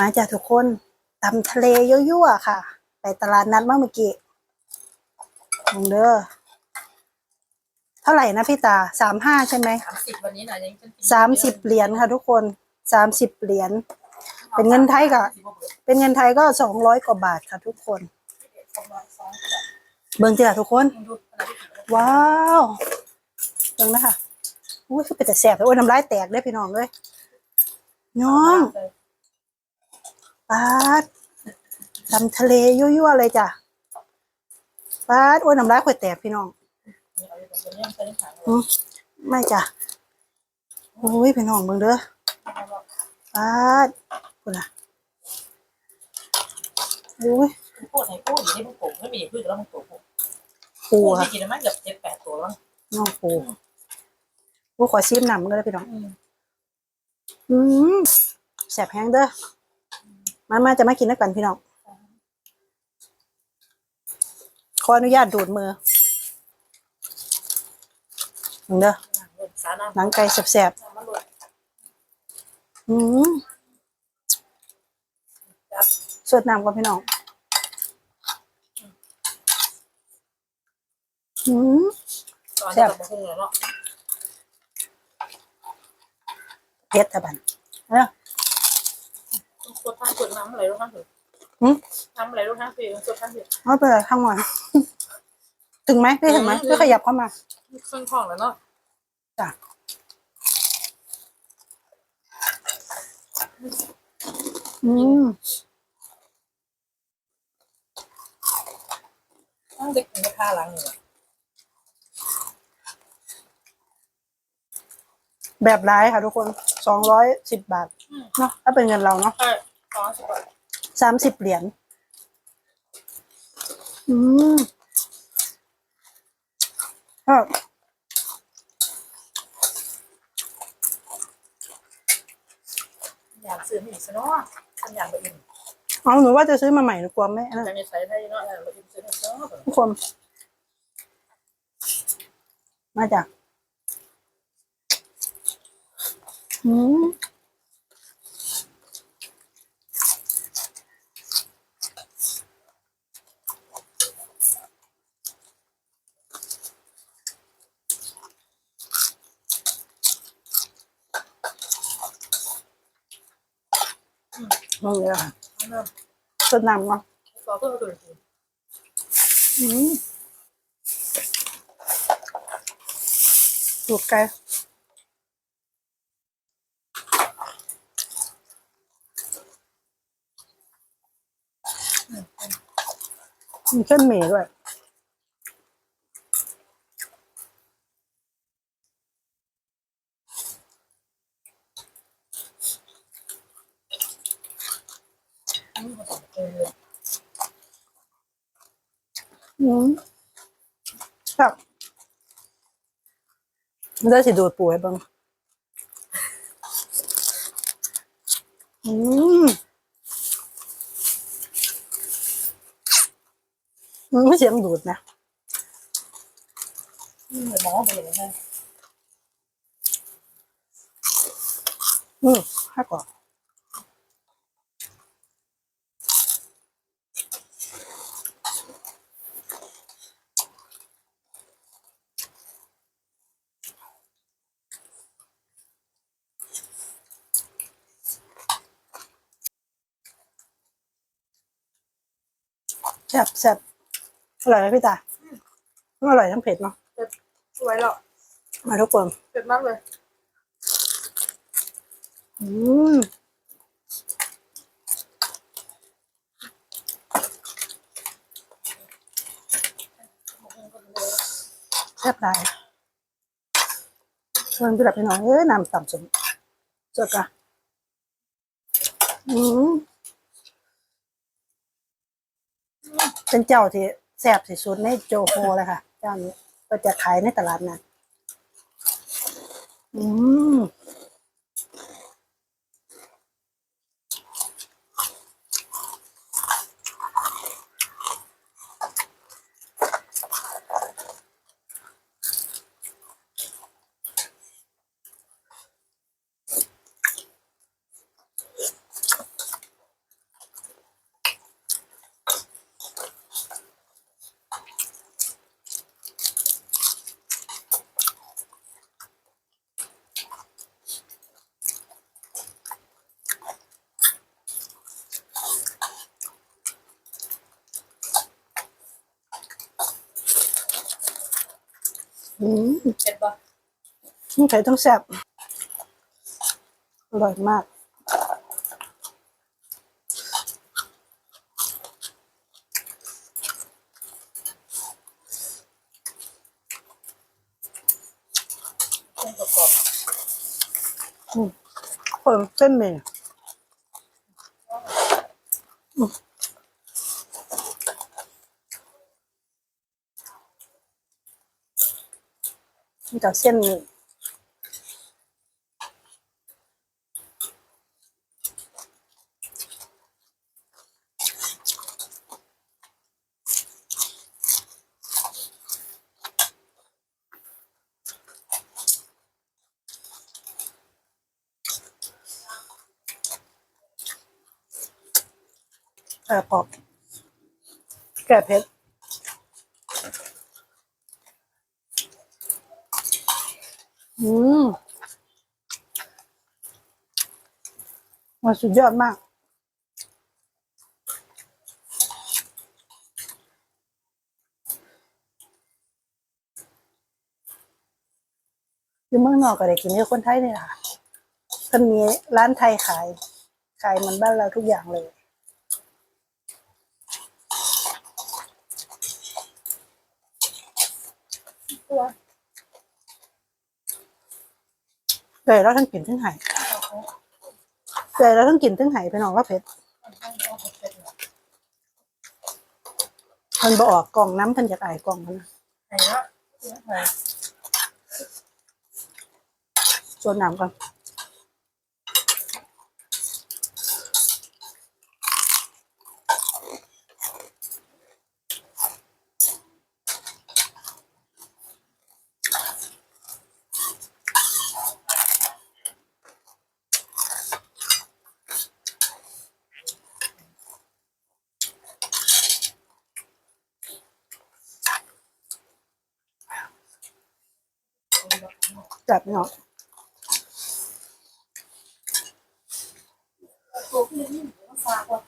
มาจากทุกคนตำทะเลยั่วๆค่ะ ไปตลาดนัดเมื่อเมื่อกี้ลงเด้อเท่าไหร่นะพี่ตาสามห้าใช่ไหมสามสิบวันนี้นะยังเป็นปีสามสิบเหรียญค่ะทุกคนสามสิบเหรียญเป็นเงินไทยก็เป็นเงินไทยก็สองร้อยกว่าบาทค่ะทุกคนสองร้อยสองเบิ่งจ้ะทุกคนดูอะไรที่ผิดว้าวเบิ่งนะคะอุ้ยคือเป็นแต่แสบเลยโอ้ยน้ำลายแตกเลยพี่น้องเลยน้อง ปาดทำทะเลยั่วๆเลยจ้ะปาดโอ้ยน้ำลายข่อยแตกพี่น้องเอาอยู่ตรงนี้เป็นขางอืมไม่จ้ะโอ้ยพี่น้องเบิ่งเด้อปาดคุณล่ะโอ้ยพูดไหนพูดอยู่ที่พวกผมไม่มีพูดแล้วพวกผมปูพูดค่ะไม่กินแล้วมั้งเกือบเจ็ดแปดตัวแล้วน้องปูปูขอชิมหนำกันเลยพี่น้องอืมแสบแห้งเด้อ มามาจะมากินด้วยกันพี่น้อง ขออนุญาตดูดมือหนึ่งเด้อสาน้ำหนังไก่แสบมันหลุดๆอืมสดน้ำก่อนพี่น้อง อืมตอนนี้เราคงแล้วเนาะเผ็ดตะบันเนาะ ตัวท่าสุดน้ำอะไรรู้ท่าสุดหืม น้ำอะไรรู้ท่าสุดตัวท่าสุดเอาไปเลยข้างหน่อยถึงไหมพี่ถึงไหมพี่ขยับเข้ามา เครื่องทองแล้วเนาะจ้ะ อืมต้องเด็กถึงจะฆ่าล้างเหงื่อแบบร้ายค่ะทุกคน สองร้อยสิบบาท เนาะ ถ้าเป็นเงินเราเนาะ ใช่ สองสิบบาทสามสิบเหรียญ อืมก็อยากซื้อไม่อีกซะเนาะฉันอยากไปอิ่มเอาหนูว่าจะซื้อมาใหม่หนูกลัวไม่อันนั้นจะมีใช้ได้เนาะอยากไปอิ่มซื้อไม่เนาะทุกคน มาจากอืม มึงเลยค่ะเริ่มสดน้ำเนาะขอเพิ่มตัว อืมครับมันได้สิดูดปูให้บ้างอืมมันไม่เสียงดูดนะหมอไปเลยฮะอืมให้ก่อน แซ่บแซ่บอร่อยไหมพี่ตาทั้งอร่อยทั้งเผ็ดเนาะสวยหรอมาทุกคนเผ็ดมากเลย อืมแซ่บหลายเพื่อนพี่หลับพี่น้องเอ้ยน้ำต่ำสมสดอะอืม เป็นเจ้าที่แซ่บที่สุดในโจโฮเลยค่ะ เจ้านี้ก็จะขายในตลาดนะอืม อืมเผ็ดปะนี่ไข่ต้องแซ่บอร่อยมากเส้นกรอบอืมเพิ่มเส้นหมี่อืม มีแต่เส้นหมี่เออพอแก่เผ็ด อืมมันสุดยอดมาก อยู่เมืองนอกก็ได้กินที่คนไทยนี่แหละค่ะเพิ่นมีร้านไทยขาย ขายเหมันบ้านเราทุกอย่างเลยตัว เลยแล้วทั้งกินทั้งไห้เลยแล้วทั้งกินทั้งไห้ไปน้องว่าเผ็ดเพิ่นบ่ออกกล่องน้ำเพิ่นอยากอายกล่องมันนะไข่ละไข่ส่วนน้ำก่อน จัดเนาะตัวพี่นี่ฝากว่า